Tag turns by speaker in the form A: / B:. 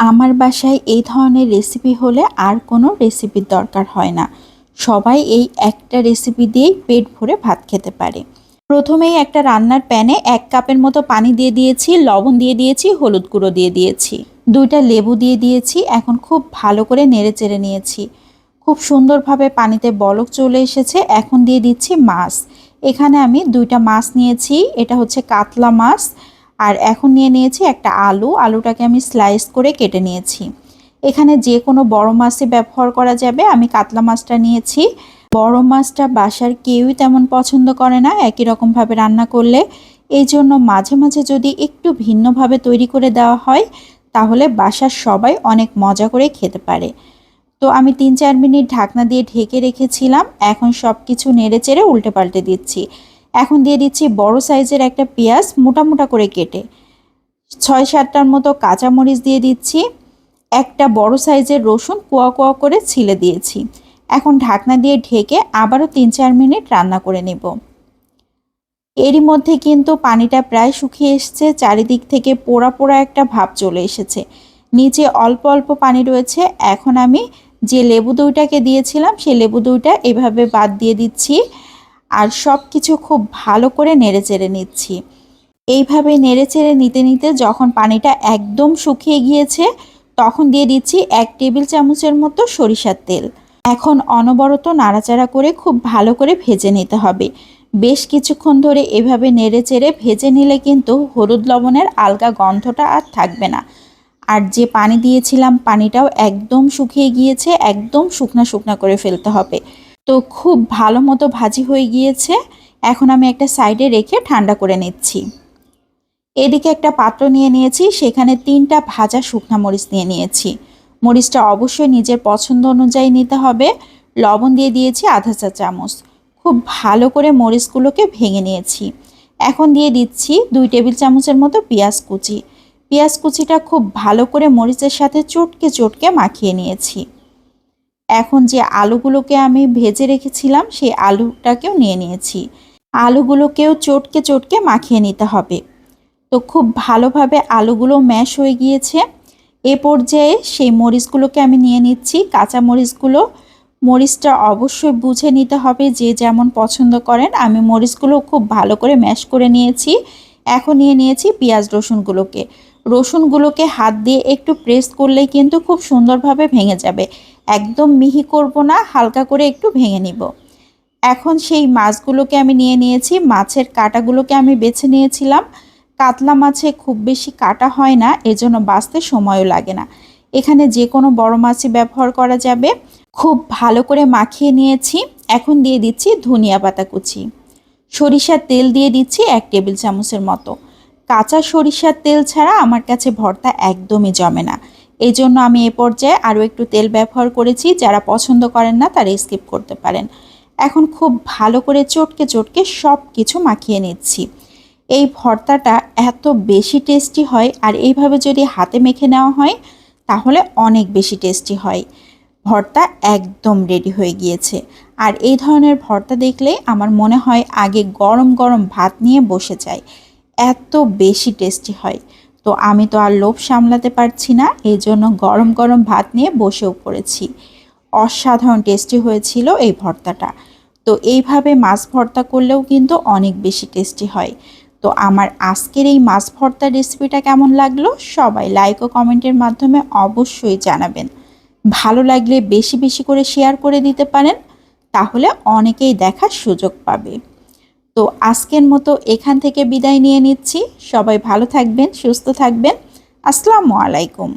A: আমার বাসায় এই ধরনের রেসিপি হলে আর কোনো রেসিপির দরকার হয় না। সবাই এই একটা রেসিপি দিয়েই পেট ভরে ভাত খেতে পারে। প্রথমেই একটা রান্নার প্যানে এক কাপের মতো পানি দিয়ে দিয়েছি, লবণ দিয়ে দিয়েছি, হলুদ গুঁড়ো দিয়ে দিয়েছি। দুইটা লেবু দিয়ে দিয়েছি, এখন খুব ভালো করে নেড়ে চেড়ে নিয়েছি। খুব সুন্দরভাবে পানিতে বলক চলে এসেছে, এখন দিয়ে দিচ্ছি মাছ। এখানে আমি দুইটা মাছ নিয়েছি, এটা হচ্ছে কাতলা মাছ আর এখন নিয়ে নিয়েছি একটা আলু। আলুটাকে আমি স্লাইস করে কেটে নিয়েছি। এখানে যে কোনো বড় মাছই ব্যবহার করা যাবে। আমি কাতলা মাছটা নিয়েছি। বড় মাছটা বাসার কেউই তেমন পছন্দ করে না, একই রকমভাবে রান্না করলে। এই জন্য মাঝে মাঝে যদি একটু ভিন্নভাবে তৈরি করে দেওয়া হয়, তাহলে বাসার সবাই অনেক মজা করে খেতে পারে। তো আমি তিন চার মিনিট ঢাকনা দিয়ে ঢেকে রেখেছিলাম। এখন সব কিছু নেড়ে চেড়ে উল্টে পাল্টে দিচ্ছি। এখন দিয়ে দিচ্ছি বড় সাইজের একটা পেঁয়াজ মোটা মোটা করে কেটে। ছয় সাতটার মতো কাঁচামরিচ দিয়ে দিচ্ছি। একটা বড় সাইজের রসুন কোয়া কোয়া করে ছিলে দিয়েছি। এখন ঢাকনা দিয়ে ঢেকে আবারও তিন চার মিনিট রান্না করে নেব। এরই মধ্যে কিন্তু পানিটা প্রায় শুকিয়ে এসছে। চারিদিক থেকে পোড়া পোড়া একটা ভাব চলে এসেছে। নিচে অল্প অল্প পানি রয়েছে। এখন আমি যে লেবু দইটাকে দিয়েছিলাম সেই লেবু দইটা এভাবে বাদ দিয়ে দিচ্ছি। আর সব কিছু খুব ভালো করে নেড়ে চেড়ে নিচ্ছি। এইভাবে নেড়ে চেড়ে নিতে নিতে যখন পানিটা একদম শুকিয়ে গিয়েছে, তখন দিয়ে দিচ্ছি এক টেবিল চামচের মতো সরিষার তেল। এখন অনবরত নাড়াচাড়া করে খুব ভালো করে ভেজে নিতে হবে। বেশ কিছুক্ষণ ধরে এভাবে নেড়ে চেড়ে ভেজে নিলে কিন্তু হলুদ লবণের আলগা গন্ধটা আর থাকবে না। আর যে পানি দিয়েছিলাম, পানিটাও একদম শুকিয়ে গিয়েছে, একদম শুকনা শুকনা করে ফেলতে হবে। তো খুব ভালো মতো ভাজি হয়ে গিয়েছে। এখন আমি একটা সাইডে রেখে ঠান্ডা করে নিচ্ছি। এদিকে একটা পাত্র নিয়ে নিয়েছি, সেখানে তিনটা ভাজা শুকনা মরিচ নিয়ে নিয়েছি। মরিচটা অবশ্যই নিজের পছন্দ অনুযায়ী নিতে হবে। লবণ দিয়ে দিয়েছি আধা চা চামচ। খুব ভালো করে মরিচগুলোকে ভেঙে নিয়েছি। এখন দিয়ে দিচ্ছি দুই টেবিল চামচের মতো পেঁয়াজ কুচি। পেঁয়াজ কুচিটা খুব ভালো করে মরিচের সাথে চটকে চটকে মাখিয়ে নিয়েছি। এখন যে আলুগুলোকে আমি ভেজে রেখেছিলাম, সেই আলুটাকেও নিয়ে নিয়েছি। আলুগুলোকেও চটকে চটকে মাখিয়ে নিতে হবে। তো খুব ভালোভাবে আলুগুলো ম্যাশ হয়ে গিয়েছে। এ পর্যায়ে সেই মরিচগুলোকে আমি নিয়ে নিচ্ছি। কাঁচা মরিচগুলো, মরিচটা অবশ্যই বুঝে নিতে হবে যে যেমন পছন্দ করেন। আমি মরিচগুলো খুব ভালো করে ম্যাশ করে নিয়েছি। এখন নিয়ে নিয়েছি পেঁয়াজ রসুনগুলোকে। রসুনগুলোকে হাত দিয়ে একটু প্রেস করলেই কিন্তু খুব সুন্দরভাবে ভেঙে যাবে। একদম মিহি করব না, হালকা করে একটু ভেঙে নিব। এখন সেই মাছগুলোকে আমি নিয়ে নিয়েছি। মাছের কাটাগুলোকে আমি বেছে নিয়েছিলাম। কাতলা মাছে খুব বেশি কাটা হয় না, এজন্য বাঁচতে সময়ও লাগে না। এখানে যে কোনো বড় মাছই ব্যবহার করা যাবে। খুব ভালো করে মাখিয়ে নিয়েছি। এখন দিয়ে দিচ্ছি ধনিয়া পাতা কুচি। সরিষার তেল দিয়ে দিচ্ছি এক টেবিল চামচের মতো। কাঁচা সরিষার তেল ছাড়া আমার কাছে ভর্তা একদমই জমে না। এই জন্য আমি এ পর্যায়ে আরও একটু তেল ব্যবহার করেছি, যারা পছন্দ করেন না তারা স্কিপ করতে পারেন। এখন খুব ভালো করে চটকে চটকে সব কিছু মাখিয়ে নিচ্ছি। এই ভর্তাটা এত বেশি টেস্টি হয়, আর এইভাবে যদি হাতে মেখে নেওয়া হয়, তাহলে অনেক বেশি টেস্টি হয়। ভর্তা একদম রেডি হয়ে গিয়েছে। আর এই ধরনের ভর্তা দেখলে আমার মনে হয় আগে গরম গরম ভাত নিয়ে বসে যায়। এত বেশি টেস্টি হয়। তো আমি তো আর লোভ সামলাতে পারছি না, এই জন্য গরম গরম ভাত নিয়ে বসেও পড়েছি। অসাধারণ টেস্টি হয়েছিল এই ভর্তাটা। তো এইভাবে মাছ ভর্তা করলেও কিন্তু অনেক বেশি টেস্টি হয়। তো আমার আজকের এই মাছ ভর্তার রেসিপিটা কেমন লাগল সবাই লাইক ও কমেন্টের মাধ্যমে অবশ্যই জানাবেন। ভালো লাগলে বেশি বেশি করে শেয়ার করে দিতে পারেন, তাহলে অনেকেই দেখার সুযোগ পাবে। তো আজকের মতো এখান থেকে বিদায় নিয়ে নিচ্ছি। সবাই ভালো থাকবেন, সুস্থ থাকবেন। আসসালামু আলাইকুম।